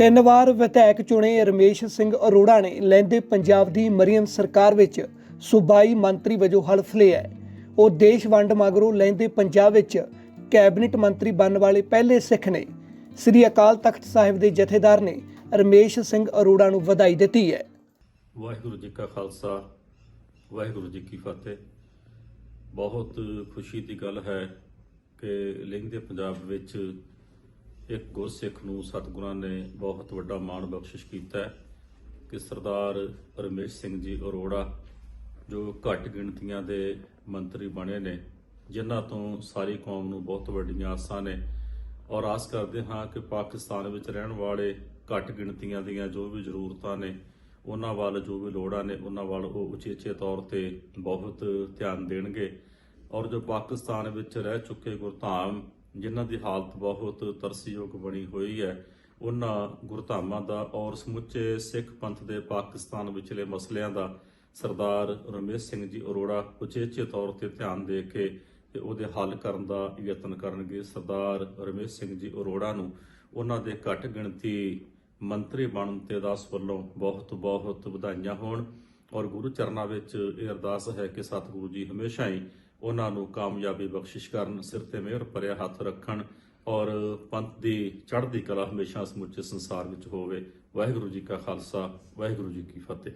ਤਿੰਨ ਵਾਰ ਵਿਧਾਇਕ ਚੁਣੇ ਰਮੇਸ਼ ਸਿੰਘ ਅਰੋੜਾ ਨੇ ਲਹਿੰਦੇ ਪੰਜਾਬ ਦੀ ਮਰੀਅਨ ਸਰਕਾਰ ਵਿੱਚ ਸੂਬਾਈ ਮੰਤਰੀ ਵਜੋਂ ਹਲਫ ਲਿਆ ਉਹ ਦੇਸ਼ ਵੰਡ ਮਗਰੋਂ ਲਹਿੰਦੇ ਪੰਜਾਬ ਵਿੱਚ ਕੈਬਨਿਟ ਮੰਤਰੀ ਬਣਨ ਵਾਲੇ ਪਹਿਲੇ ਸਿੱਖ ਨੇ। ਸ੍ਰੀ ਅਕਾਲ ਤਖਤ ਸਾਹਿਬ ਦੇ ਜਥੇਦਾਰ ਨੇ ਰਮੇਸ਼ ਸਿੰਘ ਅਰੋੜਾ ਨੂੰ ਵਧਾਈ ਦਿੱਤੀ ਹੈ। ਵਾਹਿਗੁਰੂ ਜੀ ਕਾ ਖਾਲਸਾ, ਵਾਹਿਗੁਰੂ ਜੀ ਕੀ ਫਤਿਹ। ਬਹੁਤ ਖੁਸ਼ੀ ਦੀ ਗੱਲ ਹੈ ਕਿ ਲਿੰਗ ਦੇ ਪੰਜਾਬ ਵਿੱਚ ਇੱਕ ਗੁਰਸਿੱਖ ਨੂੰ ਸਤਿਗੁਰਾਂ ਨੇ ਬਹੁਤ ਵੱਡਾ ਮਾਣ ਬਖਸ਼ਿਸ਼ ਕੀਤਾ ਹੈ ਕਿ ਸਰਦਾਰ ਰਮੇਸ਼ ਸਿੰਘ ਜੀ ਅਰੋੜਾ, ਜੋ ਘੱਟ ਗਿਣਤੀਆਂ ਦੇ ਮੰਤਰੀ ਬਣੇ ਨੇ, ਜਿਨ੍ਹਾਂ ਤੋਂ ਸਾਰੀ ਕੌਮ ਨੂੰ ਬਹੁਤ ਵੱਡੀਆਂ ਆਸਾਂ ਨੇ। ਔਰ ਆਸ ਕਰਦੇ ਹਾਂ ਕਿ ਪਾਕਿਸਤਾਨ ਵਿੱਚ ਰਹਿਣ ਵਾਲੇ ਘੱਟ ਗਿਣਤੀਆਂ ਦੀਆਂ ਜੋ ਵੀ ਜ਼ਰੂਰਤਾਂ ਨੇ, ਉਹਨਾਂ ਵੱਲ ਜੋ ਵੀ ਲੋੜਾਂ ਨੇ, ਉਹਨਾਂ ਵੱਲ ਉਹ ਉਚੇਚੇ ਤੌਰ ਤੇ ਬਹੁਤ ਧਿਆਨ ਦੇਣਗੇ। ਔਰ ਜੋ ਪਾਕਿਸਤਾਨ ਵਿੱਚ ਰਹਿ ਚੁੱਕੇ ਗੁਰਧਾਮ ਜਿਨ੍ਹਾਂ ਦੀ ਹਾਲਤ ਬਹੁਤ ਤਰਸਯੋਗ ਬਣੀ ਹੋਈ ਹੈ, ਉਹਨਾਂ ਗੁਰਧਾਮਾਂ ਦਾ ਔਰ ਸਮੁੱਚੇ ਸਿੱਖ ਪੰਥ ਦੇ ਪਾਕਿਸਤਾਨ ਵਿਚਲੇ ਮਸਲਿਆਂ ਦਾ ਸਰਦਾਰ ਰਮੇਸ਼ ਸਿੰਘ ਜੀ ਅਰੋੜਾ ਉਚੇਚੇ ਤੌਰ ਤੇ ਧਿਆਨ ਦੇ ਕੇ ਤੇ ਉਹਦੇ ਹੱਲ ਕਰਨ ਦਾ ਯਤਨ ਕਰਨਗੇ। ਸਰਦਾਰ ਰਮੇਸ਼ ਸਿੰਘ ਜੀ ਅਰੋੜਾ ਨੂੰ ਉਹਨਾਂ ਦੇ ਘੱਟ ਗਿਣਤੀ ਮੰਤਰੀ ਬਣਨ ਤੇ ਦਾਸ ਵੱਲੋਂ ਬਹੁਤ ਬਹੁਤ ਵਧਾਈਆਂ ਹੋਣ। ਔਰ ਗੁਰੂ ਚਰਨਾਂ ਵਿੱਚ ਇਹ ਅਰਦਾਸ ਹੈ ਕਿ ਸਤਿਗੁਰੂ ਜੀ ਹਮੇਸ਼ਾ ਹੀ ਉਹਨਾਂ ਨੂੰ ਕਾਮਯਾਬੀ ਬਖਸ਼ਿਸ਼ ਕਰਨ, ਸਿਰ ਤੇ ਮਿਹਰ ਭਰਿਆ ਹੱਥ ਰੱਖਣ ਔਰ ਪੰਥ ਦੀ, ਚੜ੍ਹਦੀ ਕਲਾ ਹਮੇਸ਼ਾ ਸਮੁੱਚੇ ਸੰਸਾਰ ਵਿੱਚ ਹੋਵੇ। ਵਾਹਿਗੁਰੂ ਜੀ ਕਾ ਖਾਲਸਾ, ਵਾਹਿਗੁਰੂ ਜੀ ਕੀ ਫਤਿਹ।